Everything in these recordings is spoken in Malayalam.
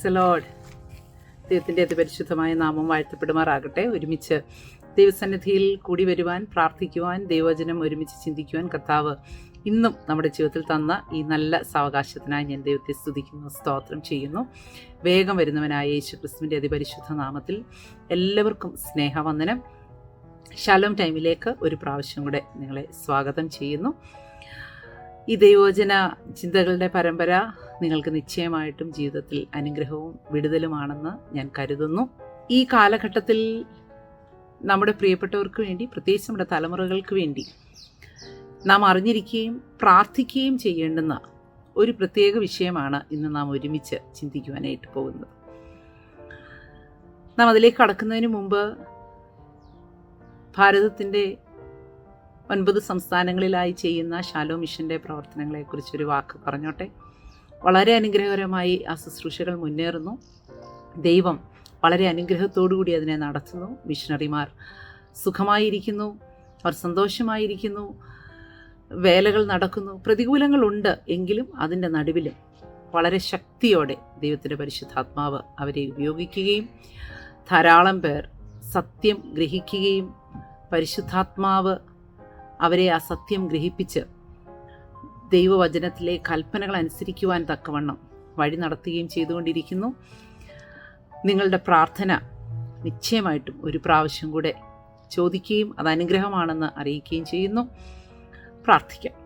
പ്രീസ് ലോഡ് ദൈവത്തിന്റെ അതിപരിശുദ്ധമായ നാമം വാഴ്ത്തപ്പെടുമാറാകട്ടെ. ഒരുമിച്ച് ദൈവസന്നിധിയിൽ കൂടി വരുവാൻ പ്രാർത്ഥിക്കുവാൻ ദൈവവചനം ഒരുമിച്ച് ചിന്തിക്കുവാൻ കർത്താവ് ഇന്നും നമ്മുടെ ജീവിതത്തിൽ തന്ന ഈ നല്ല സാവകാശത്തിനായി ഞാൻ ദൈവത്തെ സ്തുതിക്കുന്നു സ്തോത്രം ചെയ്യുന്നു. വേഗം വരുന്നവനായ യേശു ക്രിസ്തുവിന്റെ അതിപരിശുദ്ധ നാമത്തിൽ എല്ലാവർക്കും സ്നേഹവന്ദനം. ശാലോം ടൈമിലേക്ക് ഒരു പ്രാവശ്യം കൂടെ നിങ്ങളെ സ്വാഗതം ചെയ്യുന്നു. ഈ ദൈവോചന ചിന്തകളുടെ പരമ്പര നിങ്ങൾക്ക് നിശ്ചയമായിട്ടും ജീവിതത്തിൽ അനുഗ്രഹവും വിടുതലുമാണെന്ന് ഞാൻ കരുതുന്നു. ഈ കാലഘട്ടത്തിൽ നമ്മുടെ പ്രിയപ്പെട്ടവർക്ക് വേണ്ടി പ്രത്യേകിച്ച് നമ്മുടെ തലമുറകൾക്ക് വേണ്ടി നാം അറിഞ്ഞിരിക്കുകയും പ്രാർത്ഥിക്കുകയും ചെയ്യേണ്ടുന്ന ഒരു പ്രത്യേക വിഷയമാണ് ഇന്ന് നാം ഒരുമിച്ച് ചിന്തിക്കുവാനായിട്ട് പോകുന്നത്. നാം അതിലേക്ക് കടക്കുന്നതിന് മുമ്പ് ഭാരതത്തിന്റെ ഒൻപത് സംസ്ഥാനങ്ങളിലായി ചെയ്യുന്ന ഷാലോ മിഷന്റെ പ്രവർത്തനങ്ങളെക്കുറിച്ചൊരു വാക്ക് പറഞ്ഞോട്ടെ? വളരെ അനുഗ്രഹകരമായി ആ ശുശ്രൂഷകൾ മുന്നേറുന്നു. ദൈവം വളരെ അനുഗ്രഹത്തോടുകൂടി അതിനെ നടത്തുന്നു. മിഷണറിമാർ സുഖമായിരിക്കുന്നു. അവർ സന്തോഷമായിരിക്കുന്നു. വേലകൾ നടക്കുന്നു. പ്രതികൂലങ്ങളുണ്ട് എങ്കിലും അതിന്റെ നടുവിലും വളരെ ശക്തിയോടെ ദൈവത്തിന്റെ പരിശുദ്ധാത്മാവ് അവരെ ഉപയോഗിക്കുകയും ധാരാളം പേർ സത്യം ഗ്രഹിക്കുകയും പരിശുദ്ധാത്മാവ് അവരെ ആ സത്യം ഗ്രഹിപ്പിച്ച് ദൈവവചനത്തിലെ കൽപ്പനകൾ അനുസരിക്കുവാൻ തക്കവണ്ണം വഴി നടത്തുകയും ചെയ്തുകൊണ്ടിരിക്കുന്നു. നിങ്ങളുടെ പ്രാർത്ഥന നിശ്ചയമായിട്ടും ഒരു പ്രാവശ്യം കൂടെ ചോദിക്കുകയും അത് അനുഗ്രഹമാണെന്ന് അറിയിക്കുകയും ചെയ്യുന്നു. പ്രാർത്ഥിക്കാം.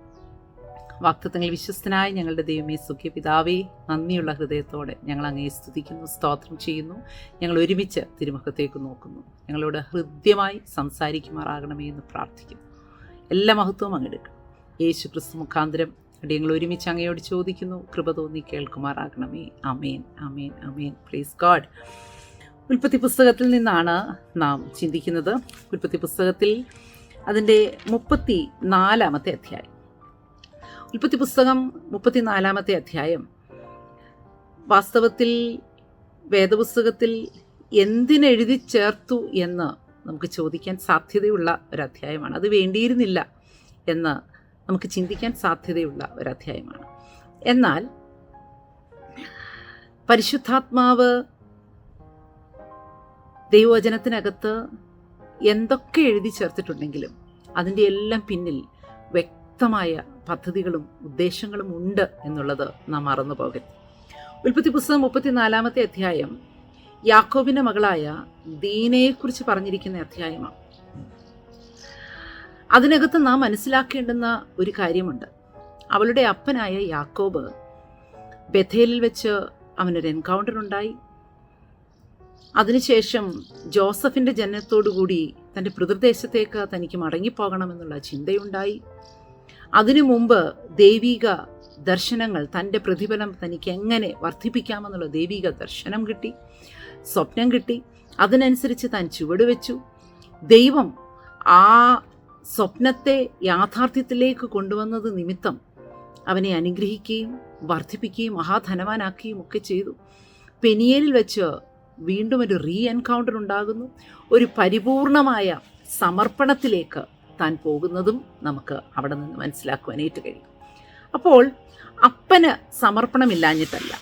വാക്തത്വങ്ങൾ വിശ്വസ്തനായ ഞങ്ങളുടെ ദൈവമേ സുഖ്യ പിതാവേ നന്ദിയുള്ള ഹൃദയത്തോടെ ഞങ്ങൾ അങ്ങേ സ്തുതിക്കുന്നു സ്തോത്രം ചെയ്യുന്നു. ഞങ്ങൾ ഒരുമിച്ച് തിരുമുഖത്തേക്ക് നോക്കുന്നു. ഞങ്ങളോട് ഹൃദ്യമായി സംസാരിക്കുമാറാകണമേ എന്ന് പ്രാർത്ഥിക്കുന്നു. എല്ലാ മഹത്വവും അങ്ങെടുക്കണം യേശു ക്രിസ്തു മുഖാന്തരം ഞങ്ങൾ ഒരുമിച്ച് അങ്ങയോട് ചോദിക്കുന്നു. കൃപ തോന്നി കേൾക്കുമാറാകണമേ. അമേൻ അമേൻ അമേൻ പ്ലീസ് ഗാഡ് ഉൽപ്പത്തി പുസ്തകത്തിൽ നിന്നാണ് നാം ചിന്തിക്കുന്നത്. ഉൽപ്പത്തി പുസ്തകത്തിൽ അതിന്റെ മുപ്പത്തി നാലാമത്തെ അധ്യായം. ഉൽപ്പത്തി പുസ്തകം മുപ്പത്തി നാലാമത്തെ അധ്യായം. വാസ്തവത്തിൽ വേദപുസ്തകത്തിൽ എന്തിനെഴുതി ചേർത്തു എന്ന് നമുക്ക് ചോദിക്കാൻ സാധ്യതയുള്ള ഒരു അധ്യായമാണ്. അത് വേണ്ടിയിരുന്നില്ല എന്ന് നമുക്ക് ചിന്തിക്കാൻ സാധ്യതയുള്ള ഒരു അധ്യായമാണ്. എന്നാൽ പരിശുദ്ധാത്മാവ് ദൈവവചനത്തിനകത്ത് എന്തൊക്കെ എഴുതി ചേർത്തിട്ടുണ്ടെങ്കിലും അതിന്റെ എല്ലാം പിന്നിൽ വ്യക്തമായ പദ്ധതികളും ഉദ്ദേശങ്ങളും ഉണ്ട് എന്നുള്ളത് നാം മറന്നു പോകരുത്. ഉൽപ്പത്തി പുസ്തകം മുപ്പത്തിനാലാമത്തെ അധ്യായം യാക്കോബിന്റെ മകളായ ദീനയെക്കുറിച്ച് പറഞ്ഞിരിക്കുന്ന അധ്യായമാണ്. അതിനകത്ത് നാം മനസ്സിലാക്കേണ്ടുന്ന ഒരു കാര്യമുണ്ട്. അവളുടെ അപ്പനായ യാക്കോബ് ബഥേലിൽ വെച്ച് അവനൊരു എൻകൗണ്ടർ ഉണ്ടായി. അതിനുശേഷം ജോസഫിന്റെ ജനനത്തോടുകൂടി തന്റെ പിതൃദേശത്തേക്ക് തനിക്ക് മടങ്ങിപ്പോകണമെന്നുള്ള ചിന്തയുണ്ടായി. അതിനു മുമ്പ് ദൈവിക ദർശനങ്ങൾ തന്റെ പ്രതിഫലം തനിക്ക് എങ്ങനെ വർദ്ധിപ്പിക്കാമെന്നുള്ള ദൈവിക ദർശനം കിട്ടി സ്വപ്നം കിട്ടി. അതിനനുസരിച്ച് താൻ ചുവടുവെച്ചു ദൈവം ആ സ്വപ്നത്തെ യാഥാർത്ഥ്യത്തിലേക്ക് കൊണ്ടുവന്നത് നിമിത്തം അവനെ അനുഗ്രഹിക്കുകയും വർദ്ധിപ്പിക്കുകയും മഹാധനവാനാക്കുകയും ഒക്കെ ചെയ്തു. പെനിയേലിൽ വെച്ച് വീണ്ടും ഒരു റീ എൻകൗണ്ടർ ഉണ്ടാകുന്നു. ഒരു പരിപൂർണമായ സമർപ്പണത്തിലേക്ക് താൻ പോകുന്നതും നമുക്ക് അവിടെ നിന്ന് മനസ്സിലാക്കുവാനായിട്ട് കഴിയും അപ്പോൾ അപ്പന് സമർപ്പണമില്ലാഞ്ഞിട്ടല്ല.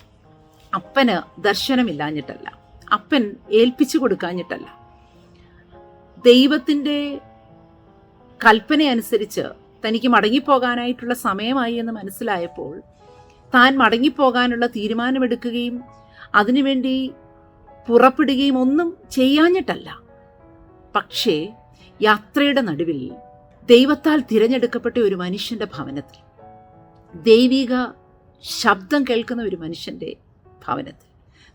അപ്പന് ദർശനമില്ലാഞ്ഞിട്ടല്ല. അപ്പൻ ഏൽപ്പിച്ചു കൊടുക്കാഞ്ഞിട്ടല്ല. ദൈവത്തിന്റെ കൽപ്പനയനുസരിച്ച് തനിക്ക് മടങ്ങിപ്പോകാനായിട്ടുള്ള സമയമായി എന്ന് മനസ്സിലായപ്പോൾ താൻ മടങ്ങിപ്പോകാനുള്ള തീരുമാനമെടുക്കുകയും അതിനുവേണ്ടി പുറപ്പെടുകയും ഒന്നും ചെയ്യാഞ്ഞിട്ടല്ല. പക്ഷേ യാത്രയുടെ നടുവിൽ ദൈവത്താൽ തിരഞ്ഞെടുക്കപ്പെട്ട ഒരു മനുഷ്യന്റെ ഭവനത്തിൽ ദൈവിക ശബ്ദം കേൾക്കുന്ന ഒരു മനുഷ്യന്റെ ഭവനത്തിൽ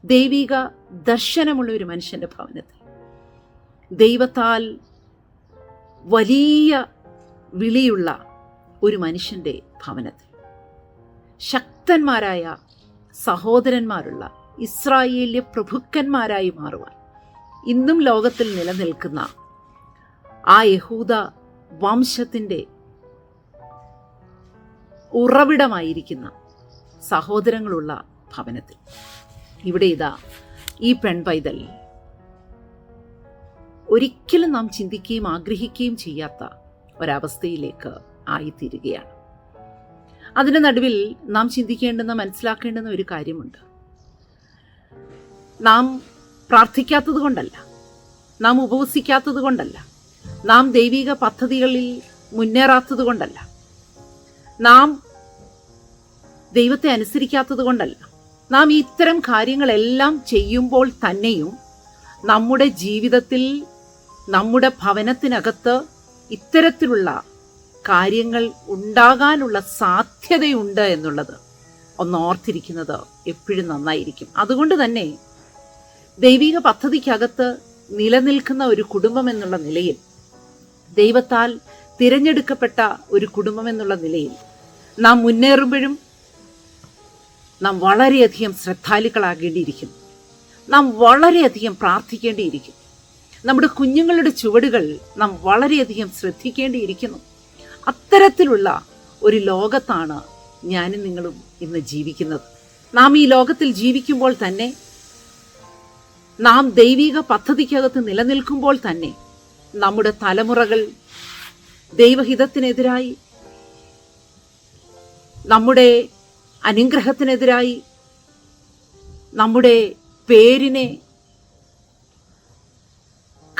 ദൈവിക ദർശനമുള്ള ഒരു മനുഷ്യന്റെ ഭവനത്തിൽ ദൈവത്താൽ വലിയ വിളിയുള്ള ഒരു മനുഷ്യന്റെ ഭവനത്തിൽ. ശക്തന്മാരായ സഹോദരന്മാരുള്ള ഇസ്രായേലിയ പ്രഭുക്കന്മാരായി മാറുവാൻ ഇന്നും ലോകത്തിൽ നിലനിൽക്കുന്ന ആ യഹൂദ വംശത്തിന്റെ ഉറവിടമായിരിക്കുന്ന സഹോദരങ്ങളുള്ള ഭവനത്തിൽ. ഇവിടെ ഇതാ ഈ പെൺപൈതൽ. ഒരിക്കലും നാം ചിന്തിക്കുകയും ആഗ്രഹിക്കുകയും ചെയ്യാത്ത ഒരവസ്ഥയിലേക്ക് ആയിത്തീരുകയാണ്. അതിന്റെ നടുവിൽ നാം ചിന്തിക്കേണ്ടുന്ന മനസ്സിലാക്കേണ്ടുന്ന ഒരു കാര്യമുണ്ട്. നാം പ്രാർത്ഥിക്കാത്തത് കൊണ്ടല്ല. നാം ഉപവസിക്കാത്തത് കൊണ്ടല്ല. നാം ദൈവിക പദ്ധതികളിൽ മുന്നേറാത്തത് കൊണ്ടല്ല. നാം ദൈവത്തെ അനുസരിക്കാത്തത് കൊണ്ടല്ല. നാം ഇത്തരം കാര്യങ്ങളെല്ലാം ചെയ്യുമ്പോൾ തന്നെയും നമ്മുടെ ജീവിതത്തിൽ നമ്മുടെ ഭവനത്തിനകത്ത് ഇത്തരത്തിലുള്ള കാര്യങ്ങൾ ഉണ്ടാകാനുള്ള സാധ്യതയുണ്ട് എന്നുള്ളത് ഒന്ന് ഓർത്തിരിക്കുന്നത് എപ്പോഴും നന്നായിരിക്കും. അതുകൊണ്ട് തന്നെ ദൈവിക പദ്ധതിക്കകത്ത് നിലനിൽക്കുന്ന ഒരു കുടുംബം എന്നുള്ള നിലയിൽ ദൈവത്താൽ തിരഞ്ഞെടുക്കപ്പെട്ട ഒരു കുടുംബം എന്നുള്ള നിലയിൽ നാം മുന്നേറുമ്പോഴും നാം വളരെയധികം ശ്രദ്ധാലുക്കളാകേണ്ടിയിരിക്കുന്നു. നാം വളരെയധികം പ്രാർത്ഥിക്കേണ്ടിയിരിക്കും നമ്മുടെ കുഞ്ഞുങ്ങളുടെ ചുവടുകൾ നാം വളരെയധികം ശ്രദ്ധിക്കേണ്ടിയിരിക്കുന്നു. അത്തരത്തിലുള്ള ഒരു ലോകത്താണ് ഞാനും നിങ്ങളും ഇന്ന് ജീവിക്കുന്നത്. നാം ഈ ലോകത്തിൽ ജീവിക്കുമ്പോൾ തന്നെ നാം ദൈവിക പദ്ധതിക്കകത്ത് നിലനിൽക്കുമ്പോൾ തന്നെ നമ്മുടെ തലമുറകൾ ദൈവഹിതത്തിനെതിരായി നമ്മുടെ അനുഗ്രഹത്തിനെതിരായി നമ്മുടെ പേരിനെ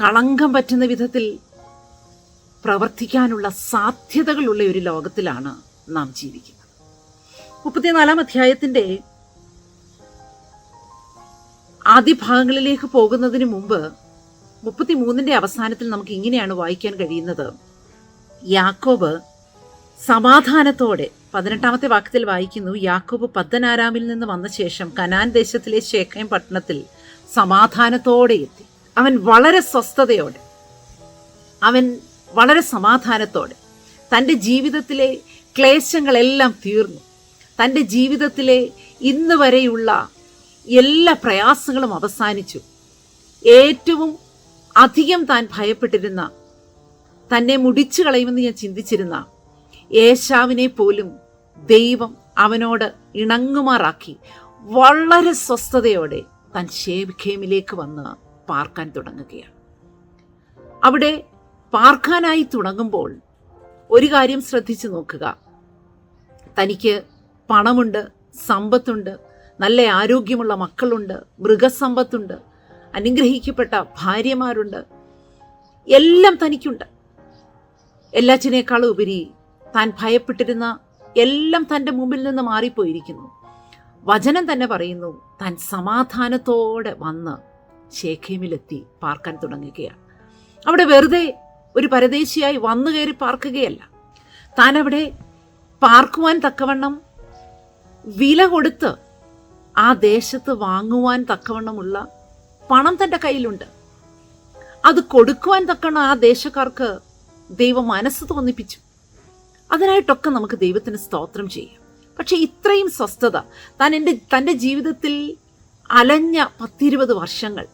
കളങ്കം പറ്റുന്ന വിധത്തിൽ പ്രവർത്തിക്കാനുള്ള സാധ്യതകളുള്ള ഒരു ലോകത്തിലാണ് നാം ജീവിക്കുന്നത്. മുപ്പത്തിനാലാം അധ്യായത്തിന്റെ ആദ്യ ഭാഗങ്ങളിലേക്ക് പോകുന്നതിന് മുമ്പ് മുപ്പത്തിമൂന്നിന്റെ അവസാനത്തിൽ നമുക്ക് ഇങ്ങനെയാണ് വായിക്കാൻ കഴിയുന്നത്. യാക്കോബ് സമാധാനത്തോടെ പതിനെട്ടാമത്തെ വാക്യത്തിൽ വായിക്കുന്നു യാക്കോബ് പദ്ദനാരാമിൽ നിന്ന് വന്ന ശേഷം കനാൻ ദേശത്തിലെ ശേഖയം പട്ടണത്തിൽ സമാധാനത്തോടെ എത്തി. അവൻ വളരെ സ്വസ്ഥതയോടെ അവൻ വളരെ സമാധാനത്തോടെ തന്റെ ജീവിതത്തിലെ ക്ലേശങ്ങളെല്ലാം തീർന്നു. തന്റെ ജീവിതത്തിലെ ഇന്ന് വരെയുള്ള എല്ലാ പ്രയാസങ്ങളും അവസാനിച്ചു. ഏറ്റവും അധികം താൻ ഭയപ്പെട്ടിരുന്ന തന്നെ മുടിച്ചു കളയുമെന്ന് ഞാൻ ചിന്തിച്ചിരുന്ന യേശാവിനെ പോലും ദൈവം അവനോട് ഇണങ്ങുമാറാക്കി വളരെ സ്വസ്ഥതയോടെ താൻ ഷേഖേമിലേക്ക് വന്ന് പാർക്കാൻ തുടങ്ങുകയാണ്. അവിടെ പാർക്കാനായി തുടങ്ങുമ്പോൾ ഒരു കാര്യം ശ്രദ്ധിച്ചു നോക്കുക. തനിക്ക് പണമുണ്ട് സമ്പത്തുണ്ട് നല്ല ആരോഗ്യമുള്ള മക്കളുണ്ട് മൃഗസമ്പത്തുണ്ട് അനുഗ്രഹിക്കപ്പെട്ട ഭാര്യമാരുണ്ട്. എല്ലാം തനിക്കുണ്ട്. എല്ലാറ്റിനേക്കാളും ഉപരി താൻ ഭയപ്പെട്ടിരുന്ന എല്ലാം തന്റെ മുമ്പിൽ നിന്ന് മാറിപ്പോയിരിക്കുന്നു. വചനം തന്നെ പറയുന്നു താൻ സമാധാനത്തോടെ വന്ന് ശേഖേമിലെത്തി പാർക്കാൻ തുടങ്ങുകയാണ്. അവിടെ വെറുതെ ഒരു പരദേശിയായി വന്നു കയറി പാർക്കുകയല്ല. താൻ അവിടെ പാർക്കുവാൻ തക്കവണ്ണം വില കൊടുത്ത് ആ ദേശത്ത് വാങ്ങുവാൻ തക്കവണ്ണമുള്ള പണം തന്റെ കയ്യിലുണ്ട്. അത് കൊടുക്കുവാൻ തക്കവണ്ണം ആ ദേശക്കാർക്ക് ദൈവം മനസ്സ് തോന്നിപ്പിച്ചു. അതിനായിട്ടൊക്കെ നമുക്ക് ദൈവത്തിന് സ്തോത്രം ചെയ്യാം. പക്ഷേ ഇത്രയും സ്വസ്ഥത താൻ എന്റെ തന്റെ ജീവിതത്തിൽ അലഞ്ഞ പത്തിരുപത് വർഷങ്ങൾ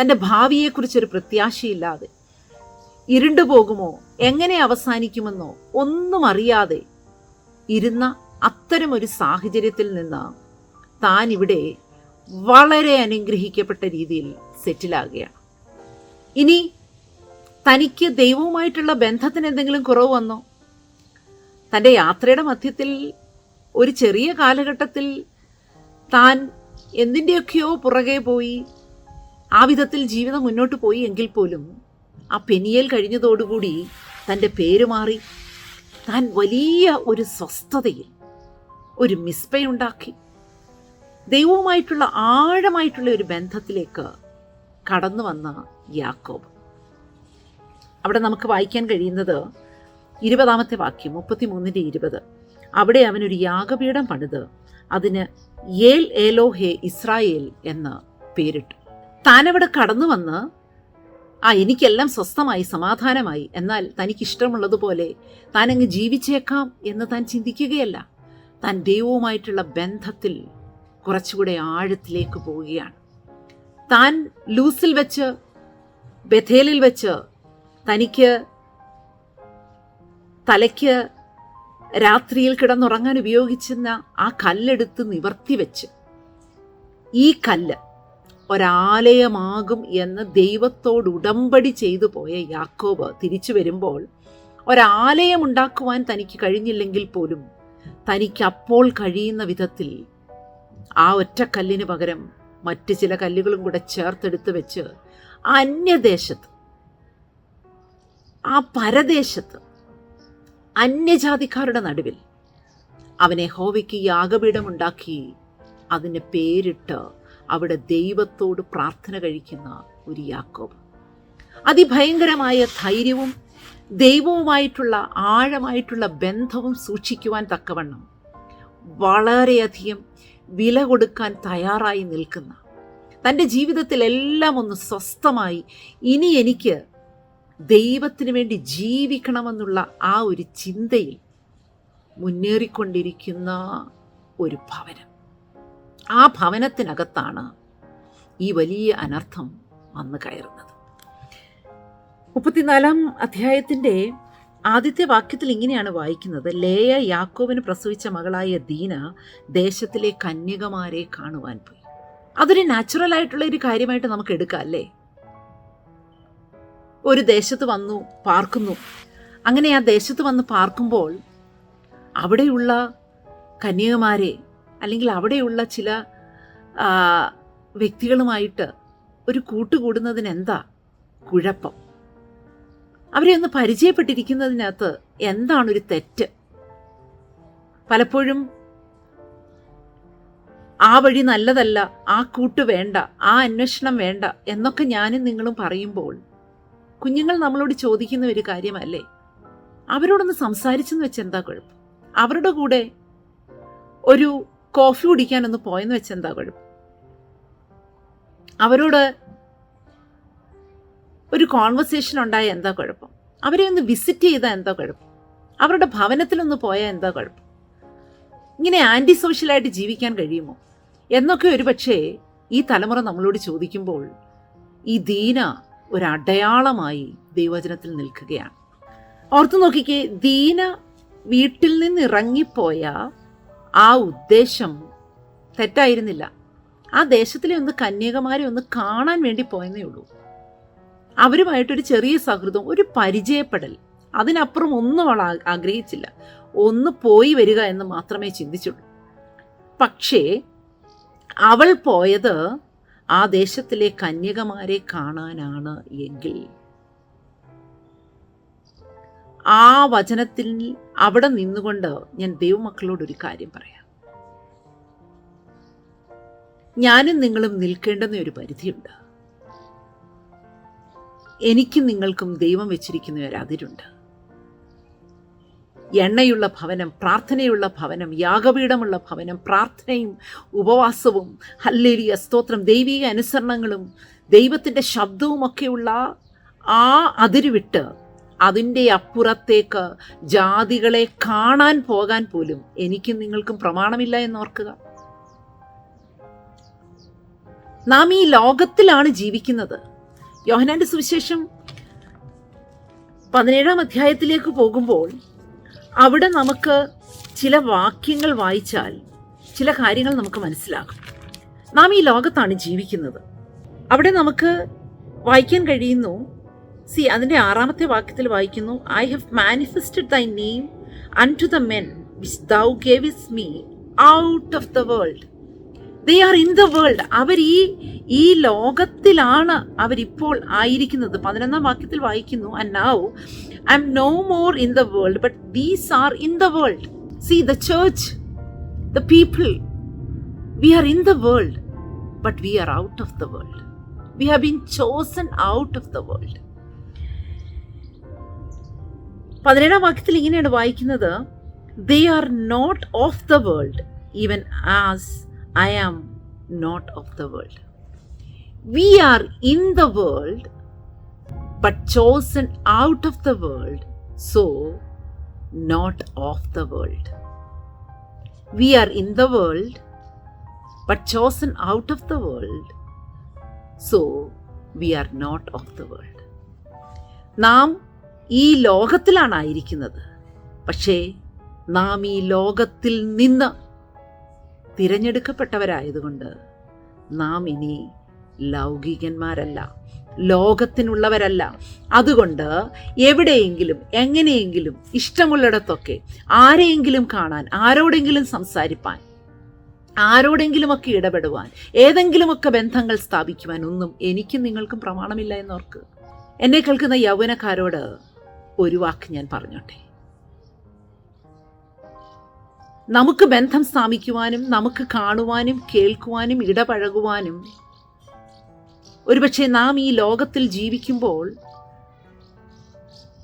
തന്റെ ഭാവിയെക്കുറിച്ചൊരു പ്രത്യാശയില്ലാതെ ഇരുണ്ടു പോകുമോ? എങ്ങനെ അവസാനിക്കുമെന്നോ ഒന്നും അറിയാതെ ഇരുന്ന അത്തരമൊരു സാഹചര്യത്തിൽ നിന്ന് താൻ ഇവിടെ വളരെ അനുഗ്രഹിക്കപ്പെട്ട രീതിയിൽ സെറ്റിലാകുകയാണ് ഇനി തനിക്ക് ദൈവവുമായിട്ടുള്ള ബന്ധത്തിന് എന്തെങ്കിലും കുറവ് വന്നോ? തന്റെ യാത്രയുടെ മധ്യത്തിൽ ഒരു ചെറിയ കാലഘട്ടത്തിൽ താൻ എന്തിന്റെയൊക്കെയോ പുറകെ പോയി ആ വിധത്തിൽ ജീവിതം മുന്നോട്ട് പോയി എങ്കിൽ പോലും ആ പെനിയൽ കഴിഞ്ഞതോടുകൂടി തന്റെ പേര് മാറി താൻ വലിയ ഒരു സ്വസ്ഥതയിൽ ഒരു മിസ്പയുണ്ടാക്കി ദൈവവുമായിട്ടുള്ള ആഴമായിട്ടുള്ള ഒരു ബന്ധത്തിലേക്ക് കടന്നു വന്ന യാക്കോബ്. അവിടെ നമുക്ക് വായിക്കാൻ കഴിയുന്നത് ഇരുപതാമത്തെ വാക്യം മുപ്പത്തിമൂന്നിന്റെ ഇരുപത്. അവിടെ അവനൊരു യാഗപീഠം പണിത് അതിന് ഏൽ ഏലോഹെ ഇസ്രായേൽ എന്ന് പേരിട്ടു. താനവിടെ കടന്നു വന്ന് ആ എനിക്കെല്ലാം സ്വസ്ഥമായി സമാധാനമായി. എന്നാൽ തനിക്കിഷ്ടമുള്ളതുപോലെ താനങ്ങ് ജീവിച്ചേക്കാം എന്ന് താൻ ചിന്തിക്കുകയല്ല. താൻ ദൈവവുമായിട്ടുള്ള ബന്ധത്തിൽ കുറച്ചുകൂടെ ആഴത്തിലേക്ക് പോവുകയാണ്. താൻ ലൂസിൽ വെച്ച് ബഥേലിൽ വെച്ച് തനിക്ക് തലയ്ക്ക് രാത്രിയിൽ കിടന്നുറങ്ങാൻ ഉപയോഗിച്ചിരുന്ന ആ കല്ലെടുത്ത് നിവർത്തി വെച്ച് ഈ കല്ല് ഒരാലയമാകും എന്ന് ദൈവത്തോട് ഉടമ്പടി ചെയ്തു പോയ യാക്കോബ് തിരിച്ചു വരുമ്പോൾ ഒരാലയം ഉണ്ടാക്കുവാൻ തനിക്ക് കഴിഞ്ഞില്ലെങ്കിൽ പോലും തനിക്ക് അപ്പോൾ കഴിയുന്ന വിധത്തിൽ ആ ഒറ്റക്കല്ലിന് പകരം മറ്റ് ചില കല്ലുകളും കൂടെ ചേർത്തെടുത്ത് വെച്ച് അന്യദേശത്ത് ആ പരദേശത്ത് അന്യജാതിക്കാരുടെ നടുവിൽ അവനെ ഹോവയ്ക്ക് യാഗപീഠമുണ്ടാക്കി അതിന് പേരിട്ട് അവിടെ ദൈവത്തോട് പ്രാർത്ഥന കഴിക്കുന്ന ഒരു യാക്കോബ്. അതിഭയങ്കരമായ ധൈര്യവും ദൈവവുമായിട്ടുള്ള ആഴമായിട്ടുള്ള ബന്ധവും സൂക്ഷിക്കുവാൻ തക്കവണ്ണം വളരെയധികം വില കൊടുക്കാൻ തയ്യാറായി നിൽക്കുന്ന തന്റെ ജീവിതത്തിലെല്ലാം ഒന്ന് സ്വസ്ഥമായി ഇനി എനിക്ക് ദൈവത്തിന് വേണ്ടി ജീവിക്കണമെന്നുള്ള ആ ഒരു ചിന്തയിൽ മുന്നേറിക്കൊണ്ടിരിക്കുന്ന ഒരു ഭവനം. ആ ഭവനത്തിനകത്താണ് ഈ വലിയ അനർത്ഥം വന്ന് കയറുന്നത്. മുപ്പത്തിനാലാം അധ്യായത്തിന്റെ ആദ്യത്തെ വാക്യത്തിൽ ഇങ്ങനെയാണ് വായിക്കുന്നത്. ലേയ യാക്കോവിന് പ്രസവിച്ച മകളായ ദീന ദേശത്തിലെ കന്യകമാരെ കാണുവാൻ പോയി. അതൊരു നാച്ചുറൽ ആയിട്ടുള്ള ഒരു കാര്യമായിട്ട് നമുക്ക് എടുക്കാം അല്ലേ? ഒരു ദേശത്ത് വന്നു പാർക്കുന്നു. അങ്ങനെ ആ ദേശത്ത് വന്ന് പാർക്കുമ്പോൾ അവിടെയുള്ള കന്യകമാരെ അല്ലെങ്കിൽ അവിടെയുള്ള ചില വ്യക്തികളുമായിട്ട് ഒരു കൂട്ടുകൂടുന്നതിനെന്താ? കുഴപ്പം. അവരെ ഒന്ന് പരിചയപ്പെട്ടിരിക്കുന്നതിനകത്ത് എന്താണൊരു തെറ്റ്? പലപ്പോഴും ആ വഴി നല്ലതല്ല ആ കൂട്ട് വേണ്ട ആ അന്വേഷണം വേണ്ട എന്നൊക്കെ ഞാനും നിങ്ങളും പറയുമ്പോൾ കുഞ്ഞുങ്ങൾ നമ്മളോട് ചോദിക്കുന്ന ഒരു കാര്യമല്ലേ? അവരോടൊന്ന് സംസാരിച്ചെന്ന് വെച്ച് എന്താ കുഴപ്പം? അവരുടെ കൂടെ ഒരു കോഫി കുടിക്കാനൊന്ന് പോയെന്ന് വെച്ച് എന്താ കുഴപ്പം? അവരോട് ഒരു കോൺവെർസേഷൻ ഉണ്ടായ എന്താ കുഴപ്പം? അവരെ ഒന്ന് വിസിറ്റ് ചെയ്താൽ എന്താ കുഴപ്പം? അവരുടെ ഭവനത്തിലൊന്ന് പോയാൽ എന്താ കുഴപ്പം? ഇങ്ങനെ ആന്റി സോഷ്യലായിട്ട് ജീവിക്കാൻ കഴിയുമോ? എന്നൊക്കെ ഒരുപക്ഷേ ഈ തലമുറ നമ്മളോട് ചോദിക്കുമ്പോൾ ഈ ദീന ഒരു അടയാളമായി നിൽക്കുകയാണ്. ഓർത്തു നോക്കിക്കേ ദീന വീട്ടിൽ നിന്ന് ഇറങ്ങിപ്പോയ ആ ഉദ്ദേശം തെറ്റായിരുന്നില്ല. ആ ദേശത്തിലെ ഒന്ന് കന്യകമാരെ ഒന്ന് കാണാൻ വേണ്ടി പോയെന്നേ ഉള്ളൂ. അവരുമായിട്ടൊരു ചെറിയ സൗഹൃദം ഒരു പരിചയപ്പെടൽ. അതിനപ്പുറം ഒന്നും അവൾ ആഗ്രഹിച്ചില്ല. ഒന്ന് പോയി വരിക എന്ന് മാത്രമേ ചിന്തിച്ചുള്ളൂ. പക്ഷേ അവൾ പോയത് ആ ദേശത്തിലെ കന്യകമാരെ കാണാനാണ് എങ്കിൽ. ആ വചനത്തിൽ അവിടെ നിന്നുകൊണ്ട് ഞാൻ ദൈവമക്കളോട് ഒരു കാര്യം പറയാം. ഞാനും നിങ്ങളും നിൽക്കേണ്ടുന്ന ഒരു പരിധിയുണ്ട്. എനിക്കും നിങ്ങൾക്കും ദൈവം വെച്ചിരിക്കുന്ന ഒരു അതിരുണ്ട്. എണ്ണയുള്ള ഭവനം പ്രാർത്ഥനയുള്ള ഭവനം യാഗപീഠമുള്ള ഭവനം പ്രാർത്ഥനയും ഉപവാസവും ഹല്ലേലിയ സ്തോത്രം ദൈവിക അനുസരണങ്ങളും ദൈവത്തിന്റെ ശബ്ദവുമൊക്കെയുള്ള ആ അതിരുവിട്ട് അതിന്റെ അപ്പുറത്തേക്ക് ജാതികളെ കാണാൻ പോകാൻ പോലും എനിക്കും നിങ്ങൾക്കും പ്രമാണമില്ല എന്നോർക്കുക നാം ഈ ലോകത്തിലാണ് ജീവിക്കുന്നത്. യോഹനാന്റെ സുവിശേഷം പതിനേഴാം അധ്യായത്തിലേക്ക് പോകുമ്പോൾ അവിടെ നമുക്ക് ചില വാക്യങ്ങൾ വായിച്ചാൽ ചില കാര്യങ്ങൾ നമുക്ക് മനസ്സിലാകും. നാം ഈ ലോകത്താണ് ജീവിക്കുന്നത്. അവിടെ നമുക്ക് വായിക്കാൻ കഴിയുന്നു സി അതിന്റെ ആറാമത്തെ വാക്യത്തിൽ വായിക്കുന്നു I have manifested thy name unto the men which thou gavest me out of the world they are in the world അവർ ഈ ഈ ലോകത്തിലാണ് അവരിപ്പോൾ ആയിരിക്കുന്നത്. പതിനൊന്നാം വാക്യത്തിൽ വായിക്കുന്നു and now I'm no more in the world but these are in the world see the church the people we are in the world but we are out of the world we have been chosen out of the world പതിനേഴാം വാക്യത്തിൽ ഇങ്ങനെയാണ് വായിക്കുന്നത്. They are not of the world even as I am not of the world we are in the world but chosen out of the world so not of the world we are in the world but chosen out of the world so we are not of the world നാം ഈ ലോകത്തിലാണ് ആയിരിക്കുന്നത് പക്ഷേ നാം ഈ ലോകത്തിൽ നിന്ന് തിരഞ്ഞെടുക്കപ്പെട്ടവരായതുകൊണ്ട് നാം ഇനി ലൗകികന്മാരല്ല ലോകത്തിനുള്ളവരല്ല. അതുകൊണ്ട് എവിടെയെങ്കിലും എങ്ങനെയെങ്കിലും ഇഷ്ടമുള്ളിടത്തൊക്കെ ആരെയെങ്കിലും കാണാൻ ആരോടെങ്കിലും സംസാരിപ്പാൻ ആരോടെങ്കിലുമൊക്കെ ഇടപെടുവാൻ ഏതെങ്കിലുമൊക്കെ ബന്ധങ്ങൾ സ്ഥാപിക്കുവാൻ ഒന്നും എനിക്കും നിങ്ങൾക്കും പ്രമാണമില്ല എന്നോർക്ക്. എന്നെ കേൾക്കുന്ന യൗവനക്കാരോട് ഒരു വാക്ക് ഞാൻ പറഞ്ഞോട്ടെ. നമുക്ക് ബന്ധം സ്ഥാപിക്കുവാനും നമുക്ക് കാണുവാനും കേൾക്കുവാനും ഇടപഴകുവാനും ഒരുപക്ഷെ നാം ഈ ലോകത്തിൽ ജീവിക്കുമ്പോൾ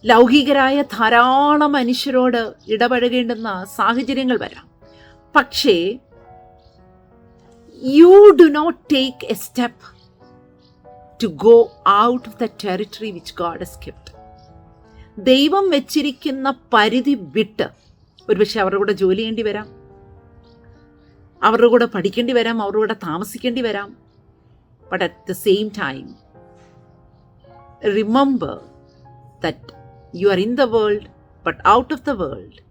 ലൗകികരായ ധാരാളം മനുഷ്യരോട് ഇടപഴകേണ്ടുന്ന സാഹചര്യങ്ങൾ വരാം. പക്ഷേ you do not take a step to go out of the territory which God has kept ദൈവം വെച്ചിരിക്കുന്ന പരിധി വിട്ട് ഒരുപക്ഷെ അവരുടെ കൂടെ ജോലി ചെയ്യേണ്ടി വരാം. അവരുടെ കൂടെ പഠിക്കേണ്ടി വരാം അവരുടെ കൂടെ താമസിക്കേണ്ടി വരാം. But at the same time remember that you are in the world but out of the world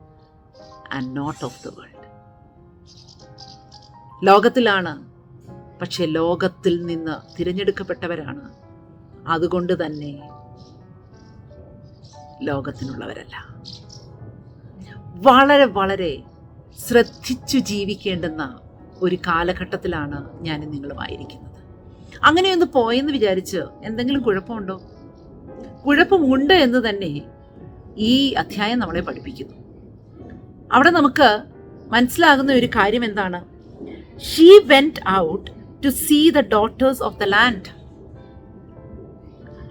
and not of the world ലോകത്തിലാണ് പക്ഷെ ലോകത്തിൽ നിന്ന് തിരഞ്ഞെടുക്കപ്പെട്ടവരാണ്. അതുകൊണ്ട് തന്നെ ലോകത്തിനുള്ളവരല്ല. വളരെ വളരെ ശ്രദ്ധിച്ചു ജീവിക്കേണ്ടുന്ന ഒരു കാലഘട്ടത്തിലാണ് ഞാൻ നിങ്ങളുമായിരിക്കുന്നത്. അങ്ങനെയൊന്ന് പോയെന്ന് വിചാരിച്ച് എന്തെങ്കിലും കുഴപ്പമുണ്ടോ? കുഴപ്പമുണ്ട് എന്ന് തന്നെ ഈ അധ്യായം നമ്മളെ പഠിപ്പിക്കുന്നു. അവിടെ നമുക്ക് മനസ്സിലാകുന്ന ഒരു കാര്യം എന്താണ്? She went out to see the daughters of the land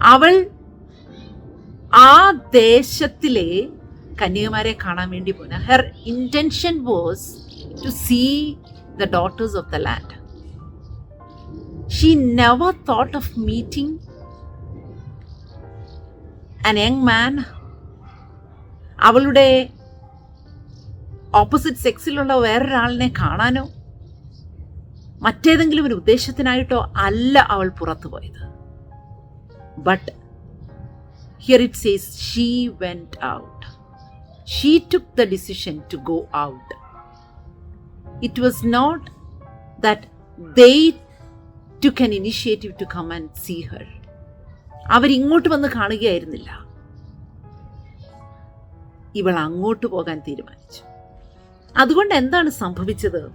അവൾ ആ ദേശത്തിലെ കന്യകമാരെ കാണാൻ വേണ്ടി പോന her intention was to see the daughters of the land she never thought of meeting an young man അവളുടെ ഓപ്പോസിറ്റ് സെക്സിലുള്ള വേറൊരാളിനെ കാണാനോ മറ്റേതെങ്കിലും ഒരു ഉദ്ദേശത്തിനായിട്ടോ അല്ല അവൾ പുറത്തു പോയത് but here it says she went out she took the decision to go out it was not that they took an initiative to come and see her അവരിങ്ങോട്ട് വന്ന് കാണുകയായിരുന്നില്ല. ഇവൾ അങ്ങോട്ട് പോകാൻ തീരുമാനിച്ചു. അതുകൊണ്ട് എന്താണ് സംഭവിച്ചത്?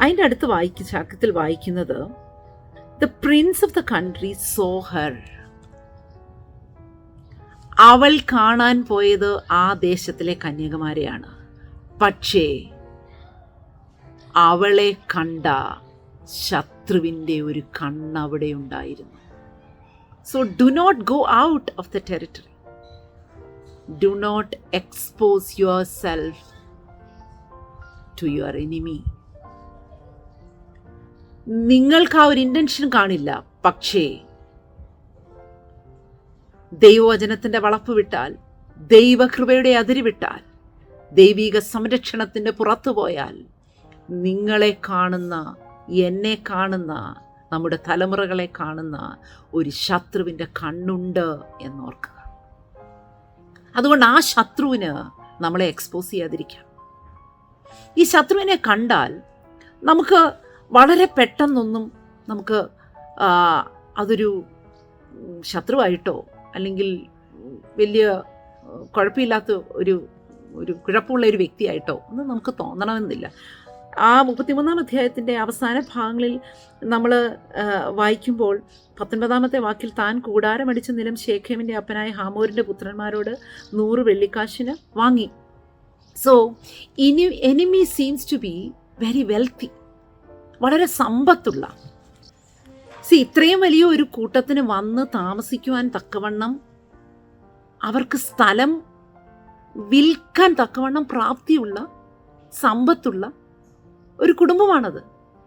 അതിന്റെ അടുത്ത് വായിക്ക ചാക്കത്തിൽ വായിക്കുന്നത് the prince of the country so her അവൾ കാണാൻ പോയത് ആ ദേശത്തിലെ കന്യകമാരെയാണ്. പക്ഷേ അവളെ കണ്ട ശത്രുവിന്റെ ഒരു കണ്ണവിടെ ഉണ്ടായിരുന്നു. So do not go out of the territory do not expose yourself to your enemy നിങ്ങൾക്ക് ആ ഒരു ഇന്റൻഷൻ കാണില്ല. പക്ഷേ ദൈവവചനത്തിന്റെ വളപ്പ് വിട്ടാൽ ദൈവകൃപയുടെ അതിരി വിട്ടാൽ ദൈവിക സംരക്ഷണത്തിന്റെ പുറത്തു പോയാൽ നിങ്ങളെ കാണുന്ന എന്നെ കാണുന്ന നമ്മുടെ തലമുറകളെ കാണുന്ന ഒരു ശത്രുവിന്റെ കണ്ണുണ്ട് എന്നോർക്കുക. അതുകൊണ്ട് ആ ശത്രുവിന് നമ്മളെ എക്സ്പോസ് ചെയ്യാതിരിക്കാം. ഈ ശത്രുവിനെ കണ്ടാൽ നമുക്ക് വളരെ പെട്ടെന്നൊന്നും നമുക്ക് അതൊരു ശത്രുവായിട്ടോ അല്ലെങ്കിൽ വലിയ കുഴപ്പമില്ലാത്ത ഒരു ഒരു കുഴപ്പമുള്ള ഒരു വ്യക്തിയായിട്ടോ ഒന്നും നമുക്ക് തോന്നണമെന്നില്ല. ആ മുപ്പത്തിമൂന്നാം അധ്യായത്തിന്റെ അവസാന ഭാഗങ്ങളിൽ നമ്മൾ വായിക്കുമ്പോൾ പത്തൊൻപതാമത്തെ വാക്കിൽ താൻ കൂടാരമടിച്ച നിലം ശേഖേമിന്റെ അപ്പനായ ഹാമോരിന്റെ പുത്രന്മാരോട് നൂറ് വെള്ളിക്കാശിന് വാങ്ങി. സോ ഇനി enemy seems to be very wealthy വളരെ സമ്പത്തുള്ള സി ഇത്രയും വലിയ ഒരു കൂട്ടത്തിന് വന്ന് താമസിക്കുവാൻ തക്കവണ്ണം അവർക്ക് സ്ഥലം വിൽക്കാൻ തക്കവണ്ണം പ്രാപ്തിയുള്ള സമ്പത്തുള്ള ഒരു കുടുംബമാണത്.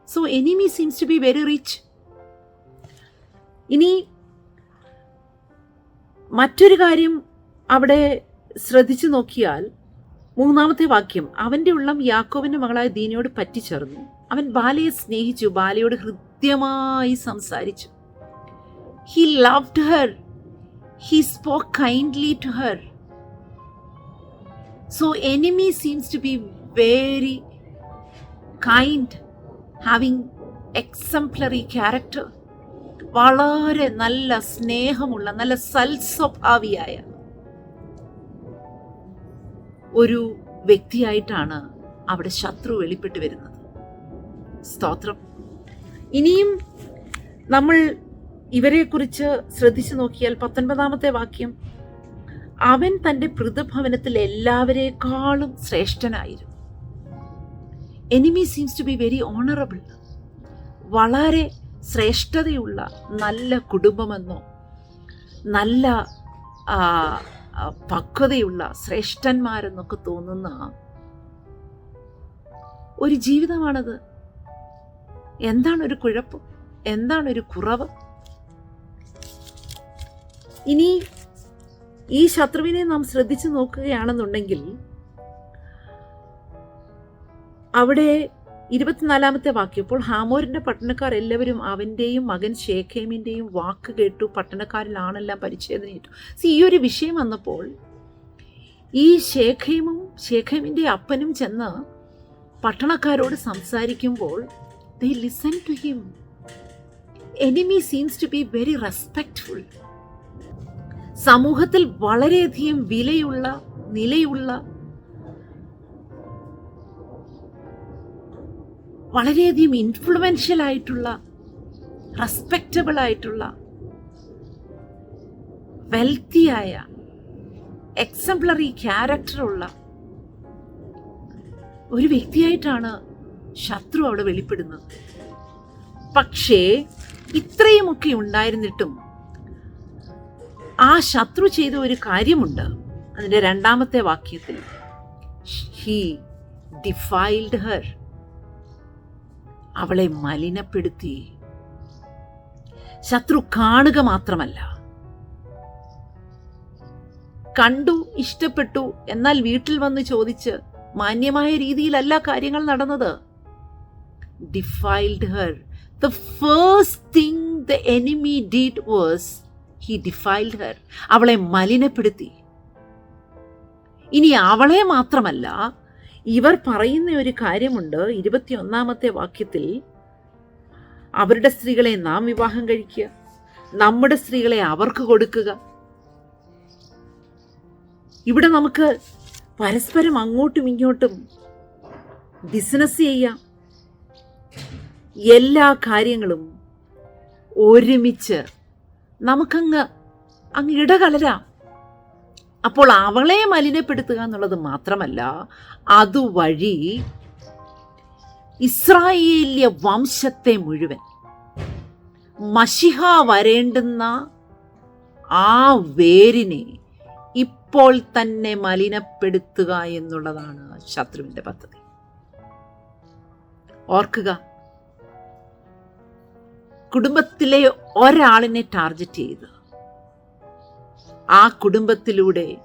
So enemy seems to be very rich ഇനി മറ്റൊരു കാര്യം അവിടെ ശ്രദ്ധിച്ചു നോക്കിയാൽ മൂന്നാമത്തെ വാക്യം അവന്റെ ഉള്ളം യാക്കോവിന്റെ മകളായ ദീനയോട് പറ്റിച്ചേർന്നു. അവൻ ബാലയെ സ്നേഹിച്ചു ബാലയോട് ഹൃദ്യമായി സംസാരിച്ചു. He loved her he spoke kindly to her so enemy seems to be very kind having exemplary character വളരെ നല്ല സ്നേഹമുള്ള നല്ല സൽസ്വഭാവിയായ ഒരു വ്യക്തിയായിട്ടാണ് അവിടെ ശത്രു വെളിപ്പെട്ട് വരുന്നത്. സ്തോത്രം. ഇനിയും നമ്മൾ ഇവരെക്കുറിച്ച് ശ്രദ്ധിച്ചു നോക്കിയാൽ പത്തൊൻപതാമത്തെ വാക്യം അവൻ തന്റെ പൃഥഭവനത്തിൽ എല്ലാവരെക്കാളും ശ്രേഷ്ഠനായിരുന്നു. Enemy seems to be very honourable വളരെ ശ്രേഷ്ഠതയുള്ള നല്ല കുടുംബമെന്നോ നല്ല പക്വതയുള്ള ശ്രേഷ്ഠന്മാരെന്നൊക്കെ തോന്നുന്ന ഒരു ജീവിതമാണത്. എന്താണ് ഒരു കുഴപ്പം? എന്താണൊരു കുറവ്? ഇനി ഈ ശത്രുവിനെ നാം ശ്രദ്ധിച്ചു നോക്കുകയാണെന്നുണ്ടെങ്കിൽ അവിടെ ഇരുപത്തിനാലാമത്തെ വാക്യം ഇപ്പോൾ ഹാമോരിന്റെ പട്ടണക്കാർ എല്ലാവരും അവന്റെയും മകൻ ഷേഖേമിന്റെയും വാക്ക് കേട്ടു പട്ടണക്കാരിലാണെല്ലാം പരിച്ഛേദനയിട്ടു സി ഈ ഒരു വിഷയം വന്നപ്പോൾ ഈ ഷേഖേമും ഷേഖേമിന്റെ അപ്പനും ചെന്ന് പട്ടണക്കാരോട് സംസാരിക്കുമ്പോൾ ദേ listen to him. Enemy seems to be very respectful. സമൂഹത്തിൽ വളരെയധികം വിലയുള്ള നിലയുള്ള വളരെയധികം ഇൻഫ്ലുവൻഷ്യൽ ആയിട്ടുള്ള റെസ്പെക്റ്റബിൾ ആയിട്ടുള്ള വെൽത്തിയായ എക്സംപ്ലറി ക്യാരക്ടറുള്ള ഒരു വ്യക്തിയായിട്ടാണ് ശത്രു അവിടെ വെളിപ്പെടുന്നത്. പക്ഷേ ഇത്രയുമൊക്കെ ഉണ്ടായിരുന്നിട്ടും ആ ശത്രു ചെയ്ത ഒരു കാര്യമുണ്ട്. അതിന്റെ രണ്ടാമത്തെ വാക്യത്തിൽ ഹീ ഡിഫൈൽഡ് ഹർ അവളെ മലിനപ്പെടുത്തി. ശത്രു കാണുക മാത്രമല്ല കണ്ടു ഇഷ്ടപ്പെട്ടു എന്നാൽ വീട്ടിൽ വന്ന് ചോദിച്ച് മാന്യമായ രീതിയിലല്ല കാര്യങ്ങൾ നടന്നത്. Defiled her. The first thing the enemy did was he defiled her. അവളെ മലിനപ്പെടുത്തി. ഇനി അവളെ മാത്രമല്ല ഇവർ പറയുന്ന ഒരു കാര്യമുണ്ട്. ഇരുപത്തിയൊന്നാമത്തെ വാക്യത്തിൽ അവരുടെ സ്ത്രീകളെ നാം വിവാഹം കഴിക്കുക. നമ്മുടെ സ്ത്രീകളെ അവർക്ക് കൊടുക്കുക. ഇവിടെ നമുക്ക് പരസ്പരം അങ്ങോട്ടും ഇങ്ങോട്ടും ബിസിനസ് ചെയ്യാം. എല്ലാ കാര്യങ്ങളും ഒരുമിച്ച് നമുക്കങ്ങ് അങ്ങ് ഇടകലരാം. അപ്പോൾ അവളെ മലിനപ്പെടുത്തുക എന്നുള്ളത് മാത്രമല്ല അതുവഴി ഇസ്രായേല്യ വംശത്തെ മുഴുവൻ മഷിഹ വരേണ്ടുന്ന ആ വേരിനെ ഇപ്പോൾ തന്നെ മലിനപ്പെടുത്തുക എന്നുള്ളതാണ് ശത്രുവിന്റെ പദ്ധതി. ഓർക്കുക കുടുംബത്തിലെ ഒരാളിനെ ടാർഗറ്റ് ചെയ്ത്. ആ കുടുംബത്തിലൂടെ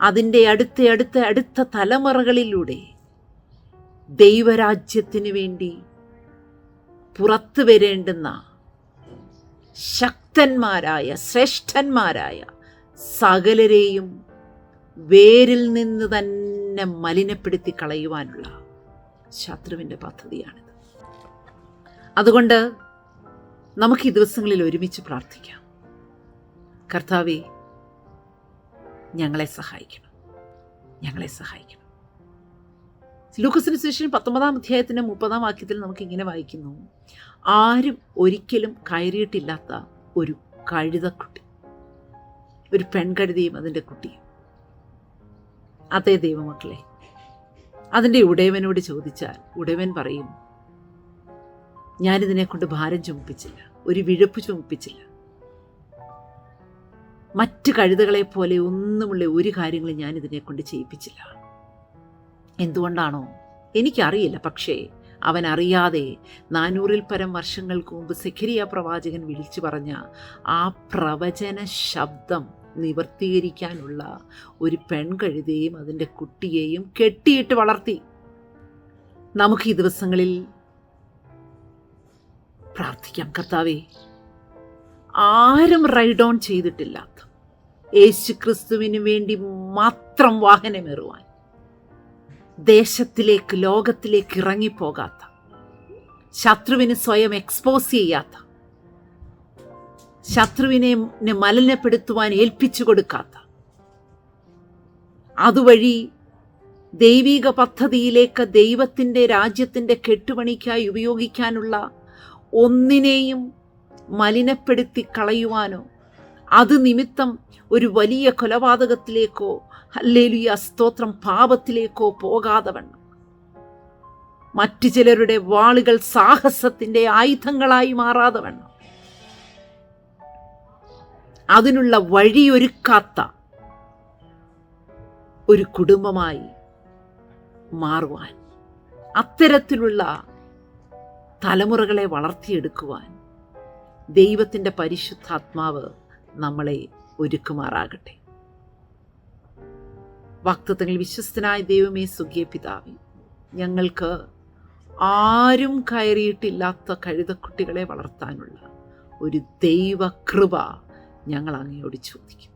അതിന്റെ അടുത്ത അടുത്ത അടുത്ത തലമുറകളിലൂടെ ദൈവരാജ്യത്തിന് വേണ്ടി പുറത്തു വരേണ്ടുന്ന ശക്തന്മാരായ ശ്രേഷ്ഠന്മാരായ സകലരെയും വേരിൽ നിന്ന് തന്നെ മലിനപ്പെടുത്തി കളയുവാനുള്ള ശത്രുവിന്റെ പദ്ധതിയാണിത്. അതുകൊണ്ട് നമുക്ക് ഈ ദിവസങ്ങളിൽ ഒരുമിച്ച് പ്രാർത്ഥിക്കാം. കർത്താവെ ഞങ്ങളെ സഹായിക്കണം. ഞങ്ങളെ സഹായിക്കണം. ലൂക്കസിന് ശേഷം പത്തൊമ്പതാം അധ്യായത്തിന്റെ മുപ്പതാം വാക്യത്തിൽ നമുക്ക് ഇങ്ങനെ വായിക്കുന്നു. ആരും ഒരിക്കലും കയറിയിട്ടില്ലാത്ത ഒരു കഴുതക്കുട്ടി ഒരു പെൺകഴുതിയും അതിന്റെ കുട്ടിയും. അതേ ദൈവമക്കളെ അതിന്റെ ഉടയവനോട് ചോദിച്ചാൽ ഉടയവൻ പറയും ഞാനിതിനെ കൊണ്ട് ഭാരം ചുമപ്പിച്ചില്ല. ഒരു വിഴപ്പ് ചുമപ്പിച്ചില്ല. മറ്റ് കഴുതകളെ പോലെ ഒന്നുമുള്ള ഒരു കാര്യങ്ങളും ഞാൻ ഇതിനെ കൊണ്ട് ചെയ്യിപ്പിച്ചില്ല. എന്തുകൊണ്ടാണോ? എനിക്കറിയില്ല. പക്ഷേ അവൻ അറിയാതെ നാനൂറിൽ പരം വർഷങ്ങൾക്ക് മുമ്പ് സെഖരിയ പ്രവാചകൻ വിളിച്ചു പറഞ്ഞ ആ പ്രവചന ശബ്ദം നിവർത്തീകരിക്കാനുള്ള ഒരു പെൺകഴുതയും അതിന്റെ കുട്ടിയെയും കെട്ടിയിട്ട് വളർത്തി. നമുക്ക് ഈ ദിവസങ്ങളിൽ പ്രാർത്ഥിക്കാം കർത്താവേ. ആരും റൈഡ് ഓൺ ചെയ്തിട്ടില്ലാത്ത യേശു ക്രിസ്തുവിന് വേണ്ടി മാത്രം വാഹനമേറുവാൻ ദേശത്തിലേക്ക് ലോകത്തിലേക്ക് ഇറങ്ങിപ്പോകാത്ത ശത്രുവിന് സ്വയം എക്സ്പോസ് ചെയ്യാത്ത ശത്രുവിനെ മലിനപ്പെടുത്തുവാൻ ഏൽപ്പിച്ചു കൊടുക്കാത്ത അതുവഴി ദൈവിക പദ്ധതിയിലേക്ക് ദൈവത്തിന്റെ രാജ്യത്തിന്റെ കെട്ടുപണിക്കായി ഉപയോഗിക്കാനുള്ള ഒന്നിനെയും മലിനപ്പെടുത്തി കളയുവാനോ അത് നിമിത്തം ഒരു വലിയ കൊലപാതകത്തിലേക്കോ അല്ലേലുയ സ്തോത്രം പാപത്തിലേക്കോ പോകാതെ വണ്ണം. മറ്റു ചിലരുടെ വാളുകൾ സാഹസത്തിന്റെ ആയുധങ്ങളായി മാറാതെ വണ്ണം. അതിനുള്ള വഴിയൊരുക്കാത്ത ഒരു കുടുംബമായി മാറുവാൻ. അത്തരത്തിലുള്ള തലമുറകളെ വളർത്തിയെടുക്കുവാൻ ദൈവത്തിന്റെ പരിശുദ്ധാത്മാവ് നമ്മളെ ഒരുക്കുമാറാകട്ടെ. വക്തത്വങ്ങൾ വിശ്വസ്തനായ ദൈവമേ സുഖിയ പിതാവി ഞങ്ങൾക്ക് ആരും കയറിയിട്ടില്ലാത്ത കഴുതക്കുട്ടികളെ വളർത്താനുള്ള ഒരു ദൈവകൃപ ഞങ്ങൾ അങ്ങയോട് ചോദിക്കും.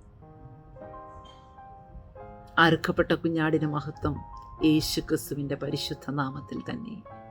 അറുക്കപ്പെട്ട കുഞ്ഞാടിന് മഹത്വം യേശു ക്രിസ്തുവിന്റെ പരിശുദ്ധ നാമത്തിൽ തന്നെ.